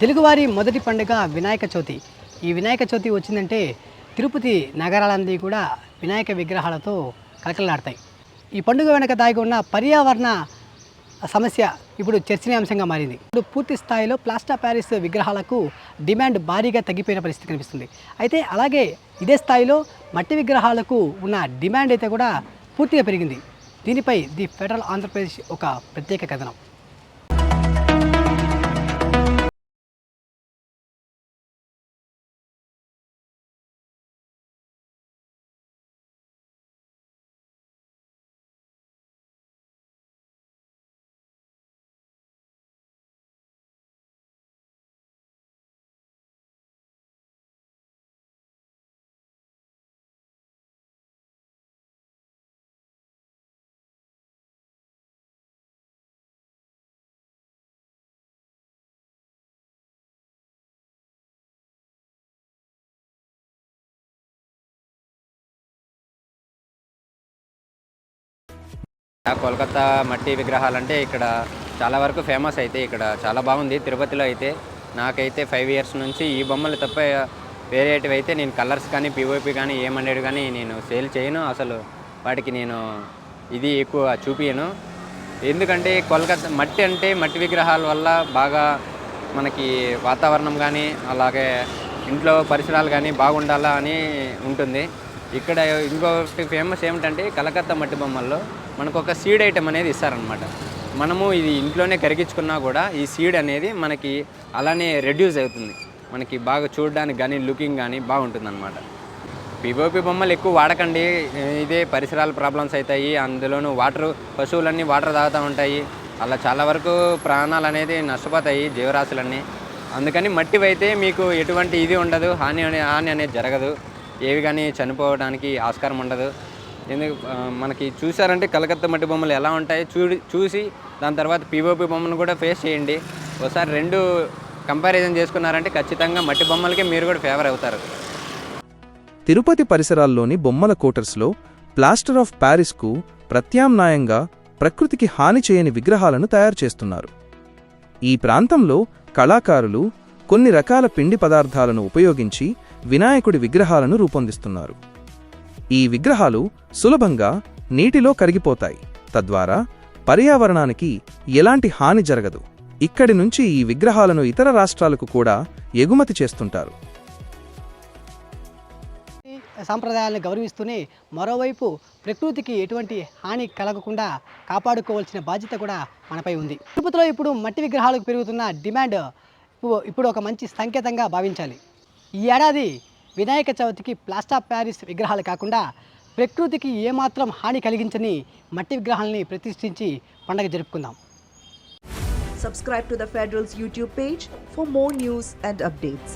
తెలుగువారి మొదటి పండుగ వినాయక చవితి. ఈ వినాయక చవితి వచ్చిందంటే తిరుపతి నగరాలన్నీ కూడా వినాయక విగ్రహాలతో కలకలలాడతాయి. ఈ పండుగ వెనక దాగి ఉన్న పర్యావరణ సమస్య ఇప్పుడు చర్చనీయాంశంగా మారింది. ఇప్పుడు పూర్తి స్థాయిలో ప్లాస్టర్ ప్యారిస్ విగ్రహాలకు డిమాండ్ భారీగా తగ్గిపోయిన పరిస్థితి కనిపిస్తుంది. అయితే అలాగే ఇదే స్థాయిలో మట్టి విగ్రహాలకు ఉన్న డిమాండ్ అయితే కూడా పూర్తిగా పెరిగింది. దీనిపై ది ఫెడరల్ ఆంధ్రప్రదేశ్ ఒక ప్రత్యేక కథనం. కోల్కతా మట్టి విగ్రహాలు అంటే ఇక్కడ చాలా వరకు ఫేమస్ అయితే ఇక్కడ. చాలా బాగుంది. తిరుపతిలో అయితే నాకైతే ఫైవ్ ఇయర్స్ నుంచి ఈ బొమ్మలు తప్ప వేరేటివి అయితే నేను కలర్స్ కానీ పిఓపి కానీ ఏమనేవి కానీ నేను సేల్ చేయను. అసలు వాటికి నేను ఇది ఎక్కువ చూపించను ఎందుకంటే కోల్కతా మట్టి అంటే మట్టి విగ్రహాల వల్ల బాగా మనకి వాతావరణం కానీ అలాగే ఇంట్లో పరిసరాలు కానీ బాగుండాలా అని ఉంటుంది. ఇక్కడ ఇంకొకటి ఫేమస్ ఏమిటంటే కలకత్తా మట్టి బొమ్మల్లో మనకు ఒక సీడ్ ఐటమ్ అనేది ఇస్తారనమాట మనము ఇది ఇంట్లోనే కరిగించుకున్నా కూడా ఈ సీడ్ అనేది మనకి అలానే రెడ్యూస్ అవుతుంది. మనకి బాగా చూడడానికి కానీ లుకింగ్ కానీ బాగుంటుంది అనమాట పిఓపి బొమ్మలు ఎక్కువ వాడకండి. ఇదే పరిసరాల ప్రాబ్లమ్స్ అవుతాయి. అందులోనూ వాటర్ పశువులన్నీ వాటర్ తాగుతూ ఉంటాయి. అలా చాలా వరకు ప్రాణాలు అనేది నష్టపోతాయి జీవరాశులన్నీ. అందుకని మట్టి అయితే మీకు ఎటువంటి ఇది ఉండదు. హాని అనే హాని అనేది జరగదు. ఏవి కానీ చనిపోవడానికి ఆస్కారం ఉండదు. ఎందుకు మనకి చూసారంటే కలకత్తా మట్టి బొమ్మలు ఎలా ఉంటాయి చూడి చూసి దాని తర్వాత పిఓపి బొమ్మను కూడా ఫేస్ చేయండి. ఒకసారి రెండు కంపారిజన్ చేసుకున్నారంటే ఖచ్చితంగా మట్టి బొమ్మలకే మీరు కూడా ఫేవర్ అవుతారు. తిరుపతి పరిసరాల్లోని బొమ్మల కోటర్స్లో ప్లాస్టర్ ఆఫ్ ప్యారిస్కు ప్రత్యామ్నాయంగా ప్రకృతికి హాని చేయని విగ్రహాలను తయారు చేస్తున్నారు. ఈ ప్రాంతంలో కళాకారులు కొన్ని రకాల పిండి పదార్థాలను ఉపయోగించి వినాయకుడి విగ్రహాలను రూపొందిస్తున్నారు. ఈ విగ్రహాలు సులభంగా నీటిలో కరిగిపోతాయి. తద్వారా పర్యావరణానికి ఎలాంటి హాని జరగదు. ఇక్కడి నుంచి ఈ విగ్రహాలను ఇతర రాష్ట్రాలకు కూడా ఎగుమతి చేస్తుంటారు. సాంప్రదాయాలను గౌరవిస్తూనే మరోవైపు ప్రకృతికి ఎటువంటి హాని కలగకుండా కాపాడుకోవాల్సిన బాధ్యత కూడా మనపై ఉంది. తిరుపతిలో ఇప్పుడు మట్టి విగ్రహాలకు పెరుగుతున్న డిమాండ్ ఇప్పుడు ఒక మంచి సంకేతంగా భావించాలి. ఈ ఏడాది వినాయక చవితికి ప్లాస్టర్ ప్యారిస్ విగ్రహాలు కాకుండా ప్రకృతికి ఏమాత్రం హాని కలిగించని మట్టి విగ్రహాలని ప్రతిష్ఠించి పండగ జరుపుకుందాం. Subscribe to the federals YouTube page for more news and updates